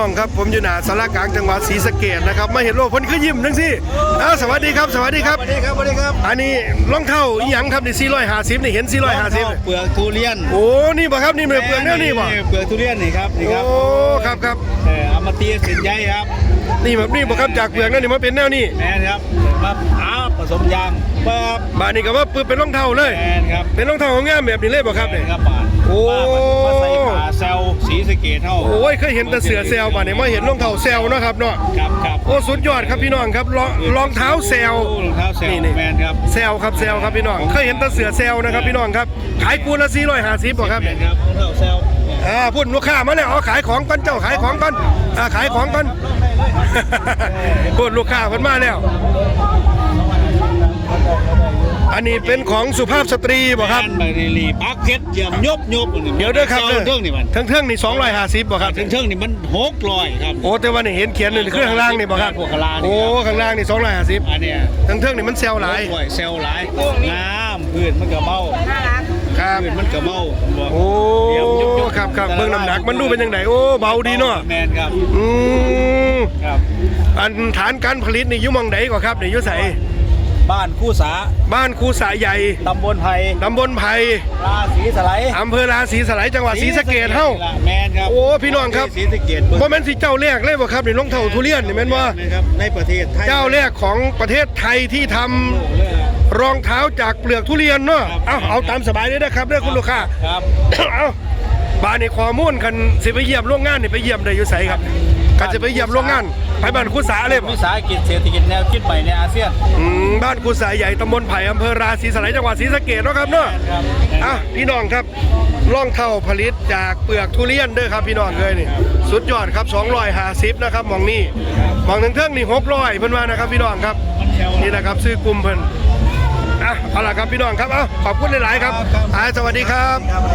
น้องครับผมอยู่หน้าสารกลางจังหวัดศรีสะเกษนะครับมาเห็นโลกเพิ่นคือยิ้มทั้งสิอ้าวสวัสดีครับสวัสดีครับ สวัสดีครับสวัสดีครับอันนี้รองเท้าอีหยังครับนี่450นี่เห็น450เปลือกทุเรียนโอ้นี่บ่ครับนี่เปลือกแนวนี่บ่เปลือกทุเรียนนี่ครับนี่ครับโอ้ครับครับเออเอามาตีสินใหญ่ครับนี่แบบนี้บ่ครับจากเปลือกนั่นนี่มาเป็นแนวนี้แมนครับมาอ้าผสมยางปั๊บบาดนี้ก็ว่าปึ๊บเป็นรองเท้าเลยแมนครับเป็นรองเท้างามแบบนี้เลยบ่ครับแมนี่นครับบาทโอ้มาใส่ขาแซลสีสะเกตเท่าโอ้ยเคยเห็นแต่เสือแซวบาดนี้มาเห็นรองเท้าแซวเนาะครับเนาะครับครับโอ้สุดยอดครับพี่น้องครับรองรองเท้าแซวรองเท้าแซลนี่นี่แมนครับแซวครับแซวครับพี่น้องเคยเห็นแต่เสือแซวนะครับพี่น้องครับขายกูละ450บ่ครับแมนครับรองเท้าแซลอ่าพูดลูกค้ามาแล้วเอาขายของก่อนเจ้าขายของก่อนอ่าขายของก่อนพูดลูกค้าเพิ่นมาแล้วอั นนี้เป็นของสุภาพสตรีบ่ครับ แมนไปรีรีปักเพชรเยี่ยมยบยบเดี๋ยวเด้อครับเรื่องนี่มันทั้งเท่งนี่250บ่ครับถึงเทิงนี่มันหกร้อยครับ โอ้แต่ว่านี่เห็นเขียนนี่คือข้างล่างนี่บ่ครับพวกข้างล่างนี่โอ้ครับข้างล่างนี่250อันเนี้ยทั้งเท่งนี่มันแซวหลายหวยเซลล์หลายงามพื้นมันก็เมาครับ พื้นมันก็เมาบอกโอ้เดี๋ยวยุบยุบครับครับเบิ่งน้ำหนักมันดูเป็นจังไดโอ้เบาดีเนาะแมนครับอืมครับ อันฐานการผลิตนี่อยู่หมองใดกว่าครับนี่อยู่ไส บ้านคู่สาบ้านครูสายใหญ่ตำบลไผ่ตำบลไผ่ราศีสไลด์อำเภอราศีสไลยจังหวัดศรีสะเกษเฮ้า แมนครับโอ้พี่น้องครับ ศรีสะเกษเบิ่งบ่แม่นสิเจ้าแรกเลยบ่ครับนี่รองเท้าทุเรียนนี่แม่นบ่นะครับในประเทศไทยเจ้าแรกของประเทศไทยที่ทำรองเท้าจากเปลือกทุเรียนเนาะเอาเอาตามสบายเลยนะครับเด้อคุณลูกค้า ครับ เอาบ้านนี่ข้อมูลคันสิไปเยี่ยมโรงงานนี่ไปเยี่ยมได้อยู่ไสครับกันจะไปเยี่ยมโรงงาน ไปบ้านครูสาเลยบ่วิสาหกิจเศรษฐกิจแนวคิดใหม่ในอาเซียนอืมบ้านครูสาใหญ่ตำบลไผ่อำเภอราศีสไลยจังหวัดศรีสะเกษเนาะครับเนาะครับอะพี่น้องครับร่องเท่าผลิตจากเปลือกทุเรียนเด้อครับพี่น้องเลยนี่ สุดยอดครับ250นะครับหมองนี่หมองถึงเทิงนี่600เพิ่นว่านะครับพี่น้องครับ นี่นะครับซื้อกลุ่มเพิ่นอะเอาล่ะครับพี่น้องครับเอาขอบคุณหลายๆครับอ่าสวัสดีครับ